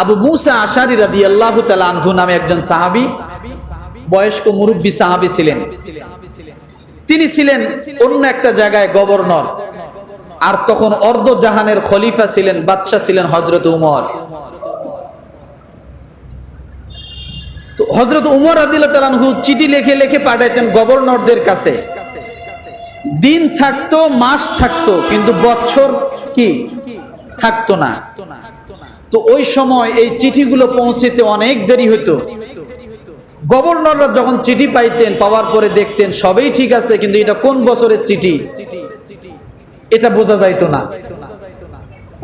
আবু মুসা আশারি রাদি আল্লাহ আনহু নামে একজন সাহাবি, বয়স্ক মুরব্বী সাহাবি ছিলেন। তিনি ছিলেন অন্য একটা জায়গায় গভর্নর। আর তখন অর্ধ জাহানের খলিফা ছিলেন, বাদশাহ ছিলেন হজরত উমর। তো হজরত উমর আদিল্লাহু চিঠি লিখে লিখে পাঠাইতেন গভর্নরদের কাছে। দিন থাকতো, মাস থাকতো, কিন্তু বছর কি? থাকতো না। তো ওই সময় এই চিঠিগুলো পৌঁছতে অনেক দেরি হতো গভর্নররা যখন চিঠি পাইতেন, পাওয়ার পরে দেখতেন সবই ঠিক আছে, কিন্তু এটা কোন বছরের চিঠি? এটা বোঝা যাইতো না।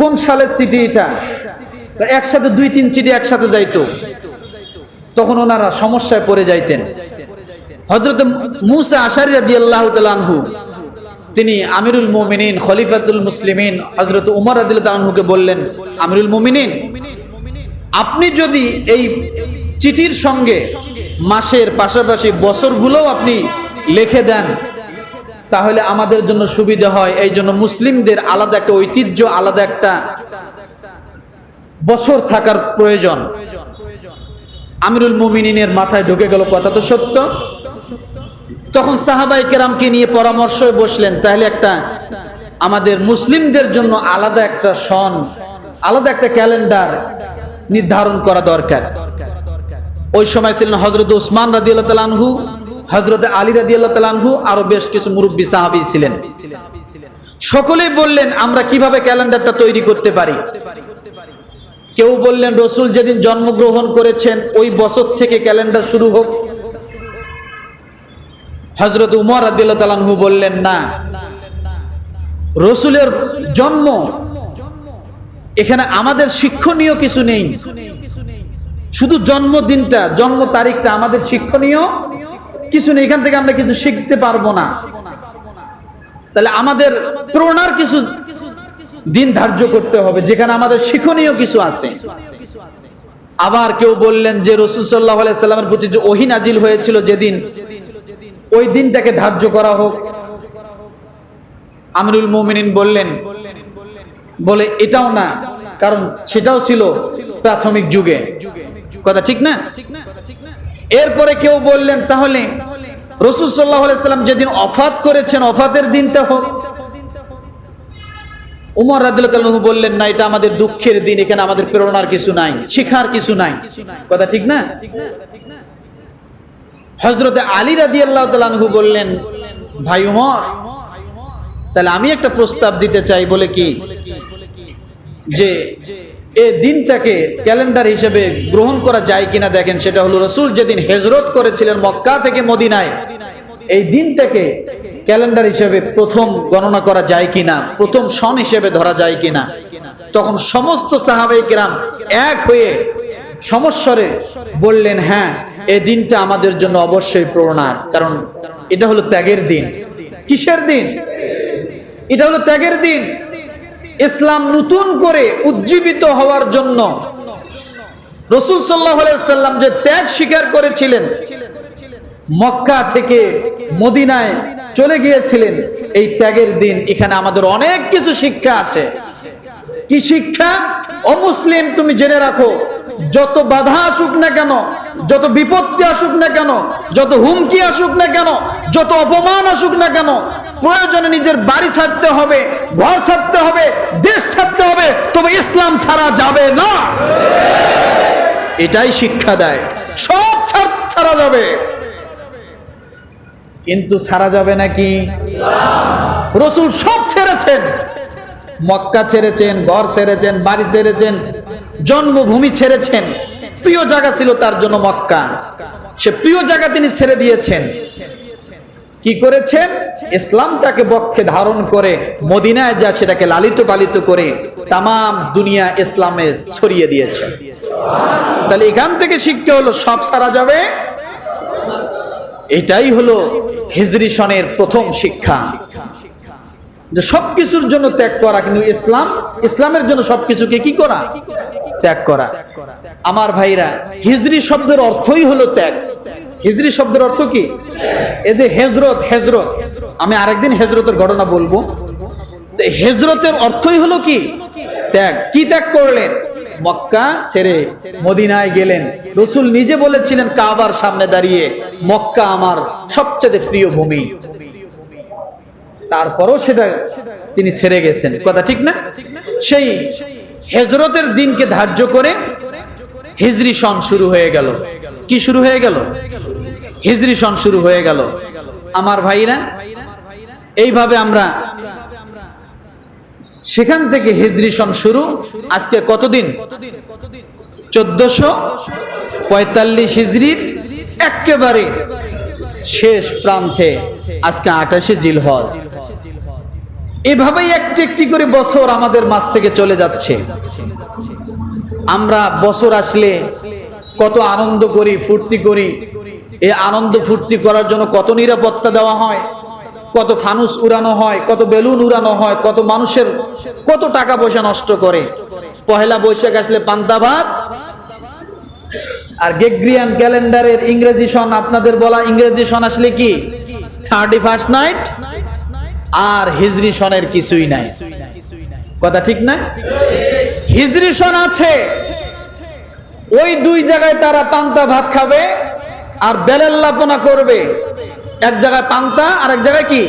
কোন সালের চিঠি এটা? একসাথে দুই তিন চিঠি একসাথে যাইতো। তখন ওনারা সমস্যায় পড়ে যাইতেন। হজরত মুসা আশারি রাদি আল্লাহ তালহু তিনি আমিরুল মোমিনিন, খলিফাতুল মুসলিমিন হজরত উমর আদিলকে বললেন, আমিরুল মোমিনিন, আপনি যদি এই চিঠির সঙ্গে মাসের পাশাপাশি বছরগুলোও আপনি লিখে দেন, তাহলে আমাদের জন্য সুবিধা হয়। এই জন্য মুসলিমদের আলাদা একটা ঐতিহ্য, আলাদা একটা বছর থাকার প্রয়োজন। আমিরুল মুমিনিনের মাথায় ঢুকে গেল কথা তো সত্য। তখন সাহাবাই কেরামকে নিয়ে পরামর্শ বসলেন, তাহলে একটা আমাদের মুসলিমদের জন্য আলাদা একটা সন, আলাদা একটা ক্যালেন্ডার নির্ধারণ করা দরকার। ওই সময় ছিলেন হজরত উসমান রাজি আল্লাহ হজরত আলী রাজি আল্লাহ আরও বেশ কিছু মুরব্বী সাহাবি ছিলেন। সকলেই বললেন, আমরা কীভাবে ক্যালেন্ডারটা তৈরি করতে পারি? কেউ বললেন, রসুল যেদিন জন্মগ্রহণ করেছেন, ওই বছর থেকে ক্যালেন্ডার শুরু হোক। হজরত উমর আদিল্লাহু বললেন, না, রসুলের জন্ম এখানে আমাদের শিক্ষণীয় কিছু নেই। শুধু জন্মদিনটা, জন্ম তারিখটা আমাদের শিক্ষণীয় কিছু নেই। এখান থেকে আমরা কিছু শিখতে পারব না। তাহলে আমাদের প্রেরণার কিছু দিন ধার্য করতে হবে, যেখানে আমাদের শিক্ষণীয় কিছু আছে। আবার কেউ বললেন যে রসুল সাল্লাহ সাল্লামের প্রতি যে ওহি নাজিল হয়েছিল যেদিন ওই দিনটাকে ধার্য করা হোক। আমিরুল মোমিনিন বললেন, বলে, এটাও না, কারণ সেটাও ছিল প্রাথমিক যুগে। কথা ঠিক না? এরপরে কেউ বললেন, তাহলে রসুল সাল্লাহ সাল্লাম যেদিন অফাত করেছেন, অফাতের দিনটা হোক। উমর রাদিল্লাহু বললেন, না, এটা আমাদের দুঃখের দিন, এখানে আমাদের প্রেরণার কিছু নাই, শিখার কিছু নাই। কথা ঠিক না? হজরতে আলী রাদি আল্লাহ তালহু বললেন, ভাই উমর, তাহলে আমি একটা প্রস্তাব দিতে চাই বলে কি? যে এ দিনটাকে ক্যালেন্ডার হিসেবে গ্রহণ করা যায় কিনা দেখেন, সেটা হলো রসুল যেদিন হেজরত করেছিলেন মক্কা থেকে মদিনায়, এই দিনটাকে ক্যালেন্ডার হিসেবে প্রথম গণনা করা যায় কিনা, প্রথম সন হিসেবে ধরা যায় কিনা? তখন সমস্ত সাহাবাই কিরাম এক হয়ে সমস্বরে বললেন হ্যাঁ এই দিনটা আমাদের জন্য অবশ্যই প্রেরণার কারণ এটা হলো ত্যাগের দিন। কিসের দিন? এটা হলো ত্যাগের দিন। ইসলাম নতুন করে উজ্জীবিত হওয়ার জন্য রসুল সাল্লাম যে ত্যাগ স্বীকার করেছিলেন, মক্কা থেকে মদিনায় চলে গিয়েছিলেন, এই ত্যাগের দিন। এখানে আমাদের অনেক কিছু শিক্ষা আছে। কি শিক্ষা? অমুসলিম তুমি জেনে রাখো যত বাধা আসুক না কেন, যত বিপত্তি আসুক না কেন, যত হুমকি আসুক না কেন, যত অপমান আসুক না কেন, প্রয়োজনে নিজের বাড়ি ছাড়তে হবে, ঘর ছাড়তে হবে, দেশ ছাড়তে হবে, তবে ইসলাম ছাড়া যাবে না। এটাই শিক্ষা দেয়। সব ছাড়া যাবে। কিন্তু ছাড়া যাবে নাকি? রসুল সব ছেড়েছেন। মক্কা ছেড়েছেন, ঘর ছেড়েছেন, বাড়ি ছেড়েছেন, জন্মভূমি ছেড়েছেন। প্রিয় জায়গা ছিল তার জন্য মক্কা। সে প্রিয় জায়গা তিনি ছেড়ে দিয়েছেন। কি করেছেন? ইসলামটাকে বক্ষে ধারণ করে মদিনায় যা সেটাকে লালিত পালিত করে তাম দুনিয়া ইসলামে ছড়িয়ে দিয়েছেন তাহলে এখান থেকে শিক্ষা হলো, সব সারা যাবে? এটাই হলো হিজরি সনের প্রথম শিক্ষা। যে সবকিছুর জন্য ত্যাগ করা, কিন্তু ইসলাম, ইসলামের জন্য সবকিছুকে কি করা? ত্যাগ করা। আমার ভাইরা, হিজরি শব্দের অর্থই হলো ত্যাগ। হিজরি শব্দের অর্থ কি? এই যে হেজরত হেজরত। আমি আরেকদিন হেজরতের ঘটনা বলব। হেজরতের অর্থই হলো কি? ত্যাগ। কি ত্যাগ করলেন? মক্কা ছেড়ে মদিনায় গেলেন। রসুল নিজে বলেছিলেন, কাবার সামনে দাঁড়িয়ে মক্কা আমার সবচেয়ে প্রিয় ভূমি। তারপরও সেটা তিনি ছেড়ে গেছেন। কথা ঠিক না? সেই হেজরতের দিনকে ধার্য করে হিজরি সন শুরু হয়ে গেল। কি শুরু হয়ে গেল? হিজরি সন শুরু হয়ে গেল। আমার ভাইরা, এইভাবে আমরা সেখান থেকে হিজরি সন শুরু। আজকে কতদিন? চোদ্দশো পঁয়তাল্লিশ হিজরির একেবারে শেষ প্রান্তে আজকে আঠাশে জিলহজ। এভাবেই একটি একটি করে বছর আমাদের মাছ থেকে চলে যাচ্ছে। আমরা বছর আসলে কত আনন্দ করি, ফুর্তি করি। এই আনন্দ ফুর্তি করার জন্য কত নিরাপত্তা দেওয়া হয়, কত ফানুস উড়ানো হয়, কত বেলুন উড়ানো হয়, কত মানুষের কত টাকা পয়সা নষ্ট করে। পহেলা বৈশাখ আসলে পান্তা ভাত আর গেগ্রিয়ান ক্যালেন্ডারের ইংরেজি সন আপনাদের বলা ইংরেজি সন আসলে কি? থার্টি ফার্স্ট নাইট আর হিজরি সনের কিছুই নাই। কথা ঠিক না? হিজরি সন আছে। ওই দুই জায়গায় তারা পান্তা ভাত খাবে আর বেলেল্লাপনা করবে। এক জায়গায় পান্তা আর এক জায়গায় কি?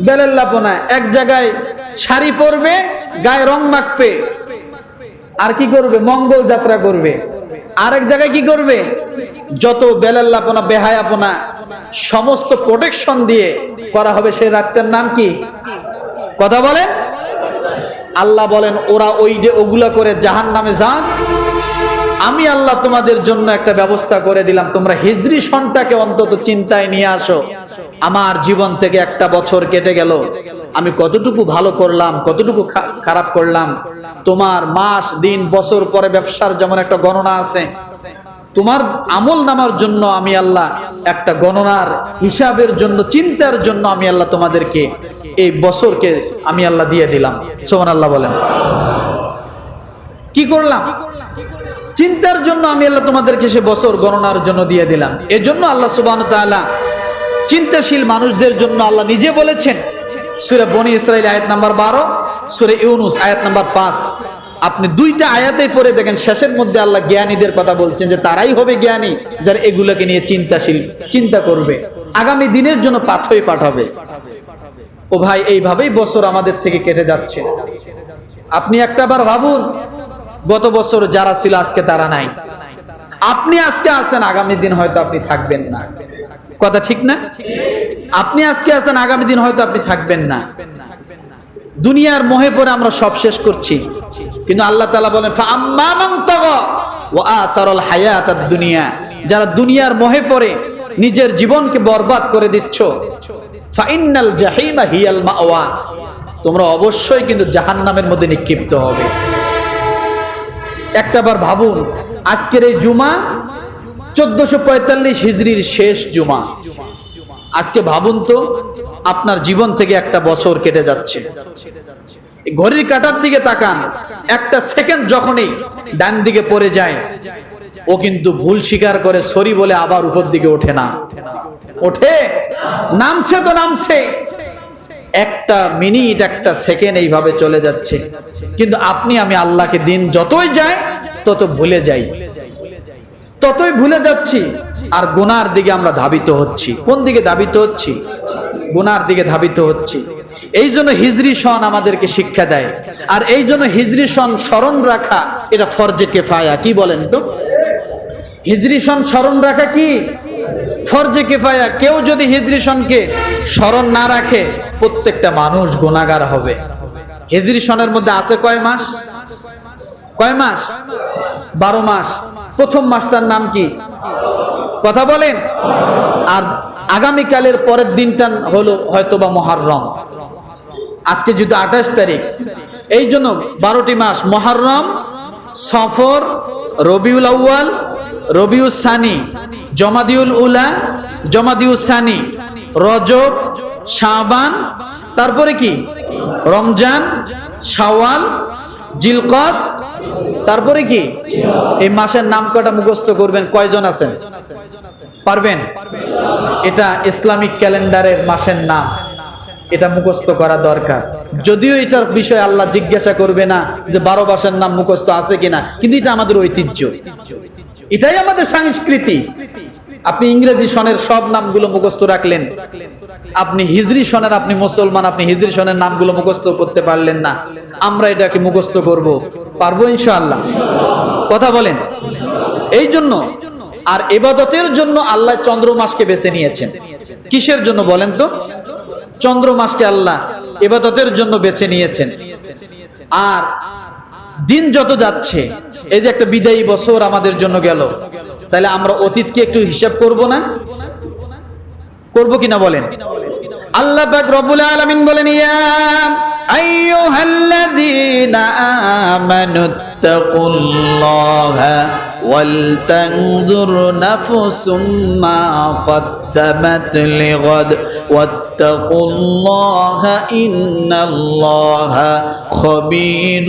বেলেল্লাপনা এক জায়গায় শাড়ি পরবে, গায়ে রং মাখবে। আর কি করবে? মঙ্গল যাত্রা করবে। আরেক জায়গায় কি করবে? যত বেলাল্লাপনা, বেহায়াপনা, সমস্ত প্রোটেকশন দিয়ে করা হবে সেই রাতটার নাম কি? কথা বলেন? আল্লাহ বলেন, ওরা ওই যে ওগুলা করে জাহান নামে যান আমি আল্লাহ তোমাদের জন্য একটা ব্যবস্থা করে দিলাম। তোমরা হিজরি সনটাকে অন্তত চিন্তায় নিয়ে আসো। আমার জীবন থেকে একটা বছর কেটে গেল। আমি কতটুকু ভালো করলাম, কতটুকু খারাপ করলাম, তোমার মাস, দিন, বছর পরে ব্যবসার যেমন একটা গণনা আছে, তোমার আমল নামার জন্য আমি আল্লাহ একটা গণনার হিসাবের জন্য, চিন্তার জন্য আমি আল্লাহ তোমাদেরকে এই বছরকে আমি আল্লাহ দিয়ে দিলাম। সোমান আল্লাহ বলেন। কি করলাম? চিন্তার জন্য আমি আল্লাহ তোমাদেরকে সে বছর গণনার জন্য দিয়ে দিলাম। এজন্য আল্লাহ সুবাহ চিন্তাশীল মানুষদের জন্য আল্লাহ নিজে বলেছেন সুরে বনি ইসরাইল আয়াত নাম্বার বারো, সুরে ইউনুস আয়াত নাম্বার পাঁচ। আপনি দুইটা আয়াতে পড়ে দেখেন, শেষের মধ্যে আল্লাহ জ্ঞানীদের কথা বলছেন যে তারাই হবে জ্ঞানী যারা এগুলোকে নিয়ে চিন্তাশীল, চিন্তা করবে। আগামী দিনের জন্য পাথই পাঠাবে। ও ভাই, এইভাবেই বছর আমাদের থেকে কেটে যাচ্ছে। আপনি একটা বার ভাবুন, গত বছর যারা ছিল, আজকে তারা নাই। আপনি আজকে আছেন, আগামী দিন হয়তো আপনি থাকবেন না। কথা ঠিক না? আপনি আজকে আছেন, আগামী দিন হয়তো আপনি থাকবেন না। দুনিয়ার মোহে পরে আমরা সব শেষ করছি। কিন্তু আল্লাহ তালা বলেন, "ফাআম্মা মান তাগা ওয়া আসারাল হায়াতাদ দুনিয়া। যারা দুনিয়ার মোহে পরে নিজের জীবনকে বরবাদ করে দিচ্ছ তোমরা অবশ্যই কিন্তু জাহান্নামের মধ্যে নিক্ষিপ্ত হবে। একটাবার ভাবুন, আজকের এই জুমা, চোদ্দশো পঁয়তাল্লিশ হিজড়ির শেষ জুমা। আজকে ভাবুন তো, আপনার জীবন থেকে একটা বছর কেটে যাচ্ছে। ঘড়ির কাটার দিকে তাকান, একটা সেকেন্ড যখনই ডান দিকে পড়ে যায়, ও কিন্তু ভুল স্বীকার করে সরি বলে আবার উপর দিকে ওঠে না। ওঠে? নামছে তো নামছে। একটা মিনিট, একটা সেকেন্ড এইভাবে চলে যাচ্ছে। কিন্তু আপনি, আমি আল্লাহকে দিন যতই যায় তত ভুলে যাই। ততই ভুলে যাচ্ছি। আর গুনার দিকে আমরা ধাবিত হচ্ছি। কোন দিকে ধাবিত হচ্ছি? গুনার দিকে ধাবিত হচ্ছি। এই জন্য হিজরি সন আমাদেরকে শিক্ষা দেয়। আর এই জন্য হিজরি সন স্মরণ রাখা, এটা ফরজে কেফায়া। কি বলেন তো? হিজরি সন স্মরণ রাখা কি? ফরজে কেফায়া। কেউ যদি হিজরি সনকে স্মরণ না রাখে, প্রত্যেকটা মানুষ গুণাগার হবে। হিজরি সনের মধ্যে আছে কয় মাস? কয় মাস? বারো মাস। প্রথম মাসটার নাম কি? কথা বলেন। আর আগামীকালের পরের দিনটা হলো হয়তোবা মহারম। আজকে যদি আঠাশ তারিখ, এই জন্য বারোটি মাস, মহারম, সফর, রবিউল আউয়াল রবিউল সানি, জমাদিউল উলা জমাদিউল সানি, রজব, শাবান, তারপরে কি? রমজান, শাওয়াল জিলকত তারপরে কি? এই মাসের নাম কটা মুখস্থ করবেন? কয়জন আছেন? পারবেন? এটা ইসলামিক ক্যালেন্ডারের মাসের নাম। এটা মুখস্থ করা দরকার। যদিও এটার বিষয়ে আল্লাহ জিজ্ঞাসা করবে না যে বারো মাসের নাম মুখস্থ আছে কিনা, কিন্তু এটা আমাদের ঐতিহ্য। এটাই আমাদের সংস্কৃতি। আপনি ইংরেজি সনের সব নামগুলো মুখস্থ রাখলেন। আপনি হিজরি সনের, আপনি মুসলমান, আপনি হিজরি সনের নামগুলো মুখস্থ করতে পারলেন না। আমরা এটাকে মুখস্থ করব। পারব ইনশাআল্লাহ? কথা বলেন। এই জন্য আর এবাদতের জন্য আল্লাহ চন্দ্র মাসকে বেছে নিয়েছেন। কিসের জন্য বলেন তো? চন্দ্র মাসকে আল্লাহ এবাদতের জন্য বেছে নিয়েছেন। আর দিন যত যাচ্ছে, এই যে একটা বিদায়ী বছর আমাদের জন্য গেল, তাহলে আমরা অতীতকে একটু হিসাব করব না? করব কিনা বলেন? আল্লাহ পাক রব্বুল আলামিন বলেন, ইয়া আইয়ুহাল্লাযীনা আমানুত্তাকুল্লাহা ولتنظر نفس ما قدمت لغد واتقوا الله إن الله خبير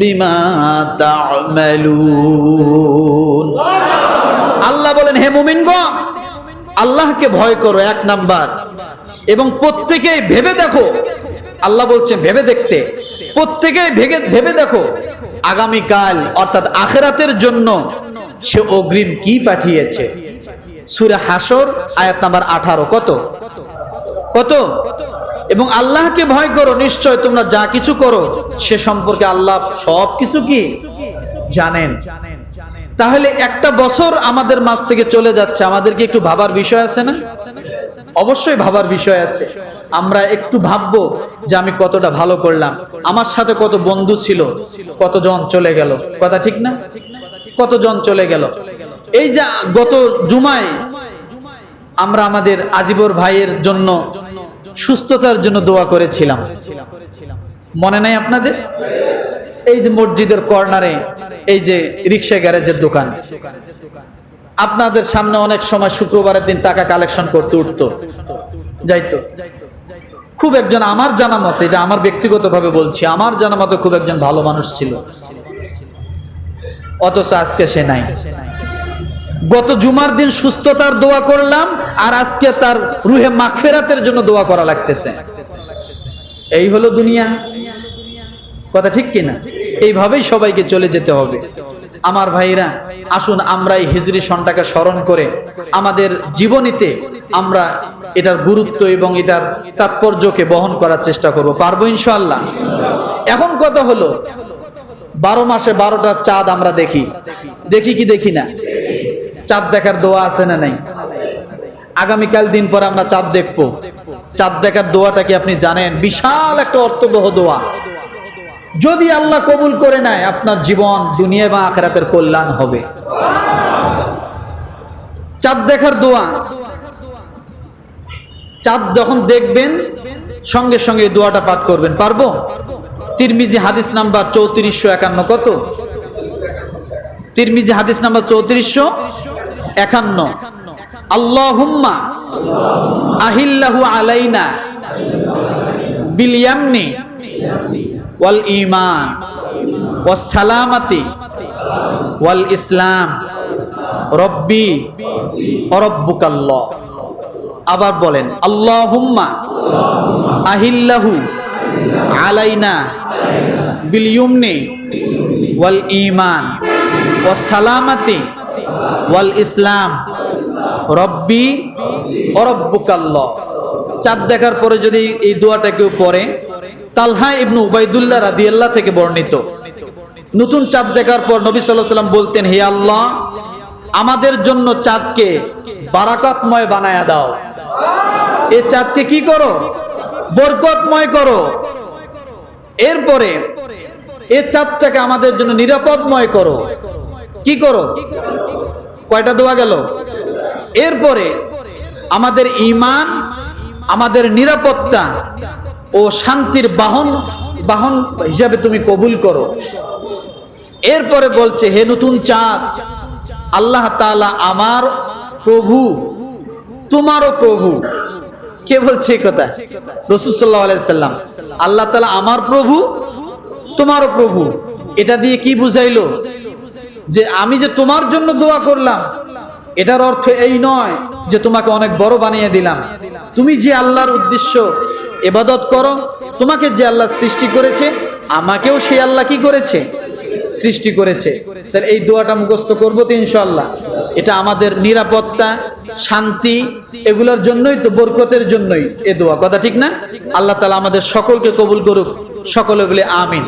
بما تعملون আল্লাহ বলেন হে মুমিনগণ আল্লাহকে ভয় করো এক নাম্বার এবং প্রত্যেকে ভেবে দেখো আল্লাহ বলছেন, ভেবে দেখতে। প্রত্যেকে ভেবে ভেবে দেখো। আগামীকাল, অর্থাৎ আখেরাতের জন্য সে অগ্রিম কি পাঠিয়েছে? সুরে হাসর আয়াত নাম্বার আঠারো। কত? কত? এবং আল্লাহকে ভয় করো, নিশ্চয় তোমরা যা কিছু করো, সে সম্পর্কে আল্লাহ সব কিছু কি? জানেন। তাহলে একটা বছর আমাদের মাঝ থেকে চলে যাচ্ছে। আমাদেরকে একটু ভাবার বিষয় আছে না? অবশ্যই ভাবার বিষয় আছে। আমরা একটু ভাববো যে আমি কতটা ভালো করলাম। আমার সাথে কত বন্ধু ছিল, কতজন চলে গেল। কথা ঠিক না? কতজন চলে গেল। এই যে গত জুমায় আমরা আমাদের আজিবর ভাইয়ের জন্য সুস্থতার জন্য দোয়া করেছিলাম। মনে নাই আপনাদের? এই যে মসজিদের কর্নারে, এই যে রিক্সা গ্যারেজের দোকান। আপনাদের সামনে অনেক সময় শুক্রবারের দিন টাকা কালেকশন করতে উঠতো। যাইতো। খুব একজন আমার জানা মতে, এটা আমার ব্যক্তিগতভাবে বলছি, আমার জানা মতে খুব একজন ভালো মানুষ ছিল। অথচ আজকে সে নাই। গত জুমার দিন সুস্থতার দোয়া করলাম, আর আজকে তার রুহে মাগফেরাতের জন্য দোয়া করা লাগতেছে। এই হলো দুনিয়া। কথা ঠিক কিনা? এইভাবেই সবাইকে চলে যেতে হবে। আমার ভাইরা আসুন আমরা এই হিজরি সনটাকে স্মরণ করে আমাদের জীবনীতে আমরা এটার গুরুত্ব এবং এটার তাৎপর্যকে বহন করার চেষ্টা করব। পারব ইনশাল্লাহ এখন কথা হলো, বারো মাসে বারোটা চাঁদ আমরা দেখি। দেখি কি দেখি না? চাঁদ দেখার দোয়া আছে না নাই? আগামীকাল দিন পর আমরা চাঁদ দেখব। চাঁদ দেখার দোয়াটা কি আপনি জানেন? বিশাল একটা অর্থবহ দোয়া। যদি আল্লাহ কবুল করে নেয়, আপনার জীবন দুনিয়া এবং আখেরাতের কল্যাণ হবে। চাঁদ দেখার দোয়া। চাঁদ যখন দেখবেন, সঙ্গে সঙ্গে দোয়াটা পাঠ করবেন। পারব? তিরমিজি হাদিস নাম্বার চৌত্রিশশো একান্ন কত? তিরমিজি হাদিস নাম্বার চৌত্রিশশো একান্ন। আল্লাহুম্মা আহিল্লাহু আলাইনা বিলিয়ামনি ওয়াল ইমান, ওয়াস সালামাতি, ওয়াল ইসলাম, রব্বি অরব্বুকাল্লাহ আবার বলেন, আল্লাহুম্মা আহিল্লাহু আলাইনা বিলিয়ুমনি ওয়াল ইমান ওয়াস সালামাতি, ওয়াল ইসলাম, রব্বি অরব্বুকাল্লাহ চাঁদ দেখার পরে যদি এই দোয়াটা কেউ পড়ে তালহা ইবনু উবাইদুল্লাহ রাদিয়াল্লাহ থেকে বর্ণিত। নতুন চাঁদ দেখার পর নবী সাল্লাহ সাল্লাম বলতেন, হে আল্লাহ, আমাদের জন্য চাঁদকে বারাকাতময় বানায়া দাও। এই চাঁদকে কি করো? বরকতময় করো। এরপরে এই চাঁদটাকে আমাদের জন্য নিরাপদময় করো। কি করো? কয়টা দোয়া গেল? এরপরে আমাদের ইমান আমাদের নিরাপত্তা ও শান্তির বাহন বাহন হিসাবে তুমি কবুল করো। এরপরে বলছে, হে নতুন চাঁদ, আল্লাহ তাআলা আমার প্রভু, তোমারও প্রভু। কে বলছে কথা? রসুল্লাহ আলাইসাল্লাম আল্লাহ তাআলা আমার প্রভু, তোমারও প্রভু। এটা দিয়ে কি বুঝাইলো? যে আমি যে তোমার জন্য দোয়া করলাম, এটার অর্থ এই নয়। যে তোমাকে অনেক বড় বানিয়ে দিলাম। তুমি যে আল্লাহর উদ্দেশ্য এবাদত করো, তোমাকে যে আল্লাহ সৃষ্টি করেছে, আমাকেও সেই আল্লাহ কি করেছে? সৃষ্টি করেছে। তাহলে এই দোয়াটা মুখস্থ করব তো ইনশাল্লাহ এটা আমাদের নিরাপত্তা, শান্তি, এগুলোর জন্যই তো, বরকতের জন্যই এ দোয়া। কথা ঠিক না? আল্লাহ তালা আমাদের সকলকে কবুল করুক। সকলে বলে আমিন।